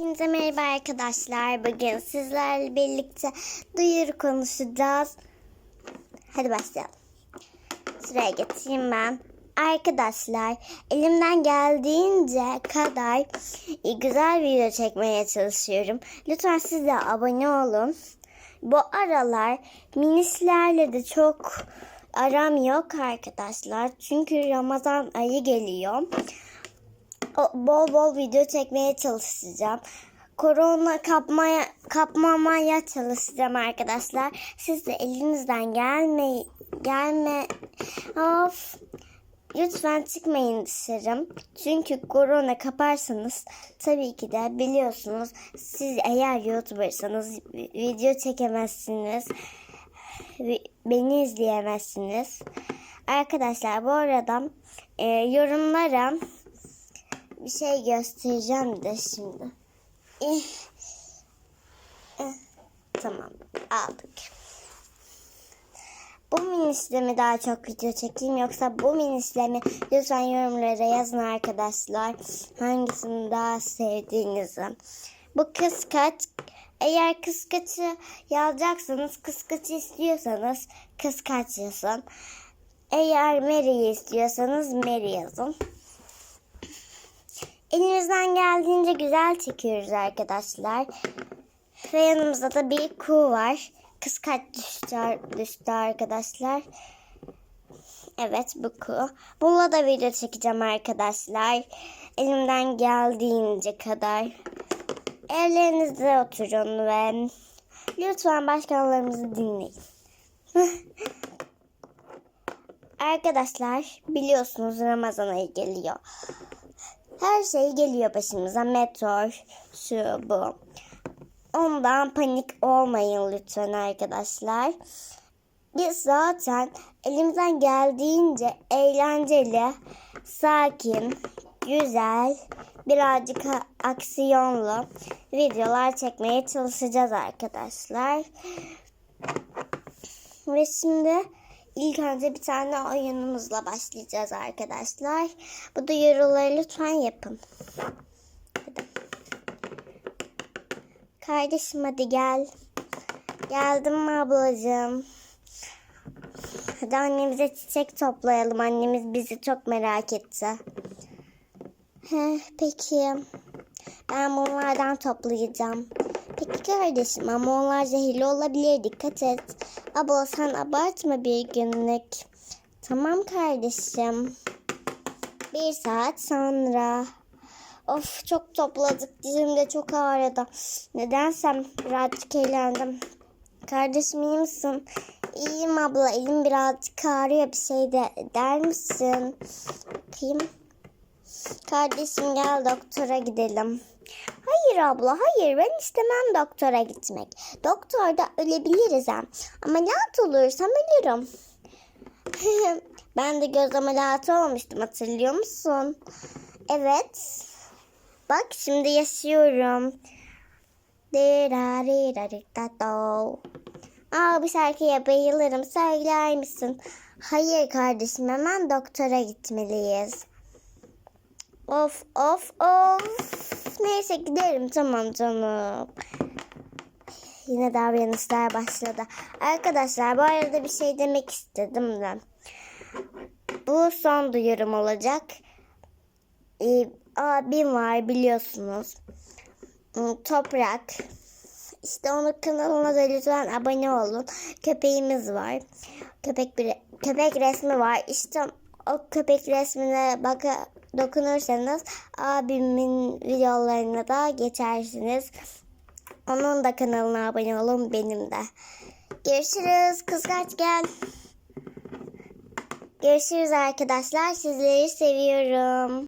Hepinize merhaba arkadaşlar. Bugün sizlerle birlikte duyuru konuşacağız. Hadi başlayalım. Sıraya geçeyim ben. Arkadaşlar elimden geldiğince kadar güzel video çekmeye çalışıyorum. Lütfen siz de abone olun. Bu aralar minislerle de çok aram yok arkadaşlar. Çünkü Ramazan ayı geliyor bol bol video çekmeye çalışacağım. Korona kapmaya kapmamaya çalışacağım arkadaşlar. Siz de elinizden gelme gelme of lütfen çıkmayın dışarı. Çünkü korona kaparsanız tabii ki de biliyorsunuz siz eğer YouTuber'sanız video çekemezsiniz. Beni izleyemezsiniz. Arkadaşlar bu arada e, yorumlara bir şey göstereceğim de şimdi. Eh. Eh, Tamam aldık. Bu minisle mi daha çok video çekeyim yoksa bu minisle mi? Lütfen yorumlara yazın arkadaşlar. Hangisini daha sevdiğinizi. Bu kıskaç. Eğer kıskaçı yazacaksanız kıskaçı istiyorsanız kıskaç yazın. Eğer Mary'i istiyorsanız Mary yazın. Elimizden geldiğince güzel çekiyoruz arkadaşlar. Ve yanımızda da bir kuğu var. Kıskaç düştü, düştü arkadaşlar. Evet bu kuğu. Bununla da video çekeceğim arkadaşlar. Elimden geldiğince kadar. Evlerinizde oturun ve lütfen başkanlarımızı dinleyin. Arkadaşlar biliyorsunuz Ramazan ayı geliyor. Her şey geliyor başımıza. Meteor, şu bu. Ondan panik olmayın lütfen arkadaşlar. Biz zaten elimizden geldiğince eğlenceli, sakin, güzel, birazcık aksiyonlu videolar çekmeye çalışacağız arkadaşlar. Ve şimdi ilk önce bir tane oyunumuzla başlayacağız arkadaşlar. Bu duyuruları lütfen yapın. Kardeşim hadi gel. Geldim mi ablacığım? Hadi annemize çiçek toplayalım. Annemiz bizi çok merak etti. Heh, peki. Ben bunlardan toplayacağım. Peki kardeşim ama onlar zehirli olabilir. Dikkat et. Abla sen abartma bir günlük. Tamam kardeşim. Bir saat sonra. Of çok topladık. Dizim de çok ağrıdı. Nedensem birazcık eğlendim. Kardeşim iyi misin? İyiyim abla. Elim birazcık ağrıyor. Bir şey de der misin? Bakayım. Kardeşim gel doktora gidelim. Hayır abla hayır ben istemem doktora gitmek. Doktorda ölebiliriz hem. Ameliyat olursam ölürüm. ben de göz ameliyatı olmuştum hatırlıyor musun? Evet. Bak şimdi yaşıyorum. Aa bu şarkıya bayılırım. Söyler misin? Hayır kardeşim hemen doktora gitmeliyiz. Of of of. Neyse giderim tamam canım. Yine davranışlar başladı. Arkadaşlar bu arada bir şey demek istedim de. Bu son duyurum olacak. Ee, abim var biliyorsunuz. Toprak. İşte onun kanalına da lütfen abone olun. Köpeğimiz var. Köpek bir köpek resmi var. İşte o köpek resmine baka dokunursanız abimin videolarına da geçersiniz. Onun da kanalına abone olun benim de. Görüşürüz. Kızgaç gel. Görüşürüz arkadaşlar. Sizleri seviyorum.